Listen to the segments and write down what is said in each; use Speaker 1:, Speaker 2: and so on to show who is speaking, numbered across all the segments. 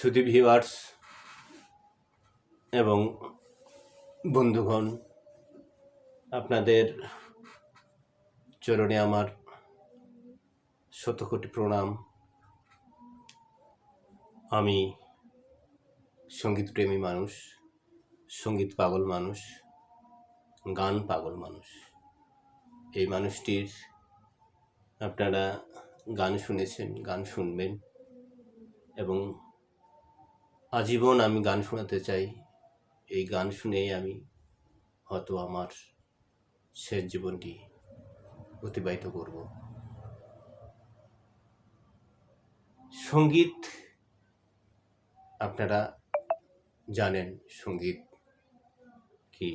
Speaker 1: সুদী ভিউয়ার্স এবং বন্ধুগণ, আপনাদের চরণে আমার শতকোটি প্রণাম। আমি সঙ্গীতপ্রেমী মানুষ, সংগীত পাগল মানুষ, গান পাগল মানুষ। এই মানুষটির আপনারা গান শুনেছেন, গান শুনবেন এবং আজীবন আমি গান শোনাতে চাই। এই গান শুনেই আমি হয়তো আমার শেষ জীবনটি অতিবাহিত করব। সংগীত আপনারা জানেন সংগীত কি?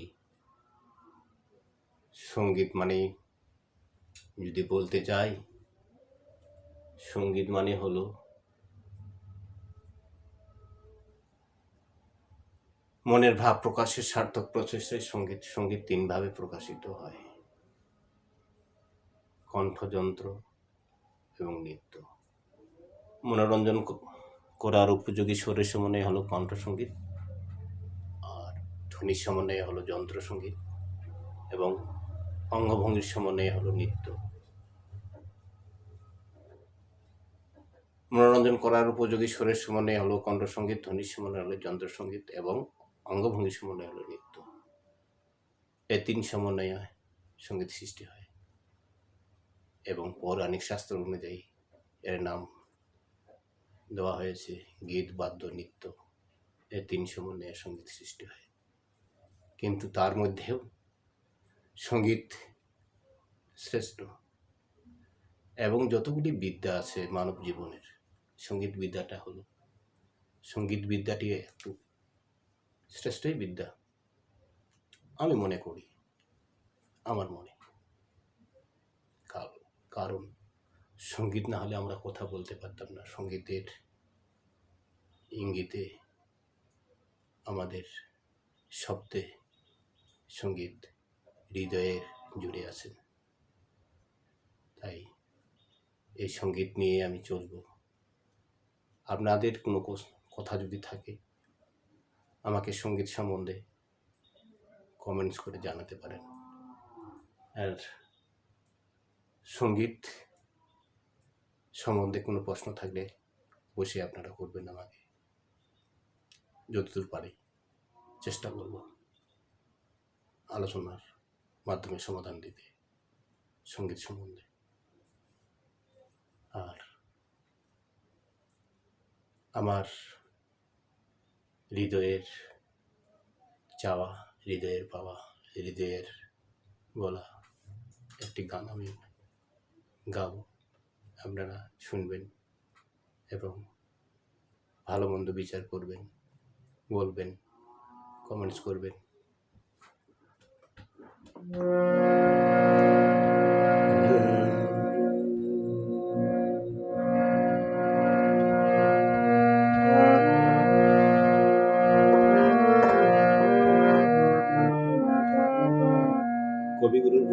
Speaker 1: সংগীত মানে যদি বলতে চাই, সংগীত মানে হলো মনের ভাব প্রকাশের সার্থক প্রচেষ্টায় সংগীত সংগীত তিনভাবে প্রকাশিত হয়। কণ্ঠযন্ত্র এবং নৃত্য। মনোরঞ্জন করার উপযোগী স্বরের সমন্বয় হলো কণ্ঠসঙ্গীত আর ধ্বনির সমন্বয় হলো যন্ত্রসঙ্গীত এবং অঙ্গভঙ্গির সমন্বয় হলো নৃত্য। মনোরঞ্জন করার উপযোগী স্বরের সমন্বয় হলো কণ্ঠসঙ্গীত, ধ্বনির সমন্বয় হলো যন্ত্রসঙ্গীত এবং অঙ্গভঙ্গির সমন্বয় হলো নৃত্য। এই তিন সমন্বয়ে সংগীত সৃষ্টি হয় এবং পৌরাণিক শাস্ত্র অনুযায়ী এর নাম দেওয়া হয়েছে গীত, বাদ্য, নৃত্য। এই তিন সমন্বয়ে সংগীত সৃষ্টি হয়। কিন্তু তার মধ্যেও সংগীত শ্রেষ্ঠ এবং যতগুলি বিদ্যা আছে মানব জীবনের, সংগীত বিদ্যাটা হলো, সংগীত বিদ্যাটি একটু শ্রেষ্ঠই বিদ্যা। আমি মনে করি, আমার মনে। কার- কারণ সংগীত না হলে আমরা কথা বলতে পারতাম না। সঙ্গীতের ইঙ্গিতে আমাদের শব্দে সংগীত হৃদয়ের জুড়ে আছেন। তাই এই সংগীত নিয়ে আমি চলব। আপনাদের কোনো কথা যদি থাকে আমাকে সংগীত সম্বন্ধে কমেন্টস করে জানাতে পারেন। আর সংগীত সম্বন্ধে কোনো প্রশ্ন থাকলে অবশ্যই আপনারা করবেন আমাকে। যতদূর পারি চেষ্টা করব আলোচনার মাধ্যমে সমাধান দিতে সংগীত সম্বন্ধে। আর আমার হৃদয়ের চাওয়া, হৃদয়ের পাওয়া, হৃদয়ের বলা একটি গান আমি গাবো। আপনারা শুনবেন এবং ভালো মন্দ বিচার করবেন, বলবেন কমেন্টস করবেন।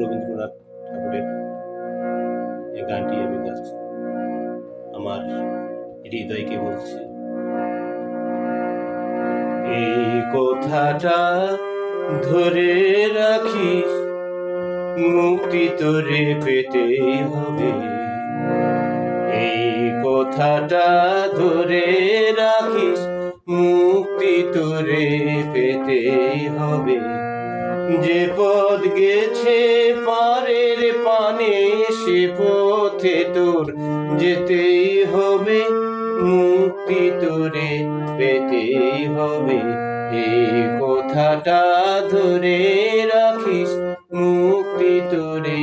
Speaker 1: রবীন্দ্রনাথ ঠাকুরের এই গানটি আমি গাচ্ছি। আমার হৃদয়কে বলছি, এই কথাটা ধরে রাখিস, মুক্তি তোরে পেতে হবে। এই কথাটা ধরে রাখিস, মুক্তি তোরে পেতে হবে। যে পথ গেছে পারের পানে সে পথে তোর যেতেই হবে, মুক্তি তোরে পেতেই হবে। এই কথাটা ধরে রাখিস, মুক্তি তোরে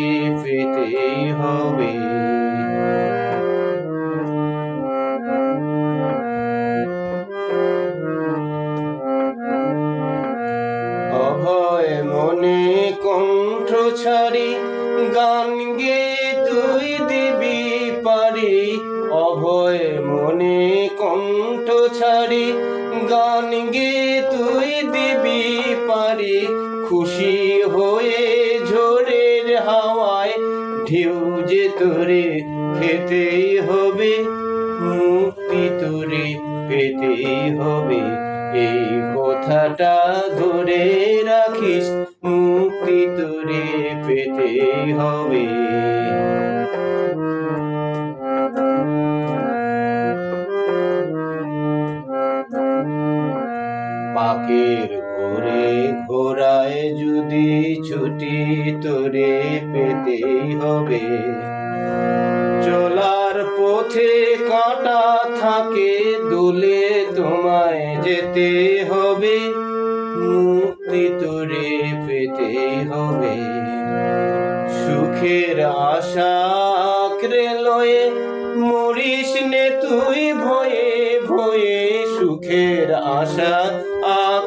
Speaker 1: অভয় মনে কণ্ঠ ছাড়ি, গান গে তুই দিবি পারি। অভয় মনে কণ্ঠ ছাড়ি, গান গে তুই দিবি পারি। খুশি হয়ে ঝোরের হাওয়ায় ঢেউ যে তোরে খেতেই হবে, মুক্তি তোরে পেতেই হবে। এই কথাটা ধরে রাখিস, মুক্তি তোরে পেতেই হবে। পাকের ঘোরে ঘোরায় যদি ছুটি তোরে পেতেই হবে, চলার পথে থাকে দোলে তোমায় যেতে হবে, মুক্তি তোরে পেতে হবে। সুখের আশা আঁকড়ে লয়ে মরিস নে তুই, ভয়ে ভয়ে সুখের আশা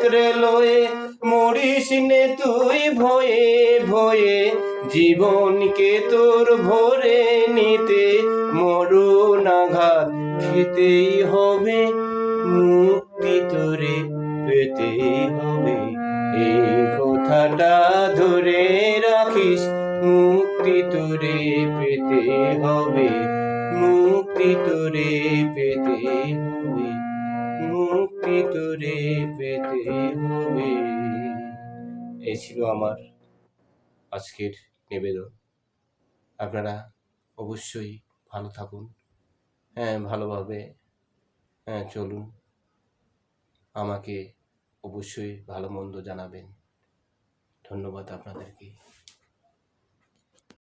Speaker 1: আঁকড়ে লয়ে মরিস নে তুই ভয়ে ভয়ে। জীবনকে তোর ভরে নিতে মরণ আঘাত খেতেই হবে, মুক্তি তোরে পেতেই হবে। এই কথাটা ধরে রাখিস, মুক্তি তোরে পেতে হবে, মুক্তি তোরে পেতে হবে, মুক্তি তোরে পেতে হবে। এই ছিল আমার আজকের নিবেদন। আপনারা অবশ্যই ভালো থাকুন। হ্যাঁ ভালোভাবে হ্যাঁ চলুন। আমাকে অবশ্যই ভালো মন্দ জানাবেন। ধন্যবাদ আপনাদেরকে।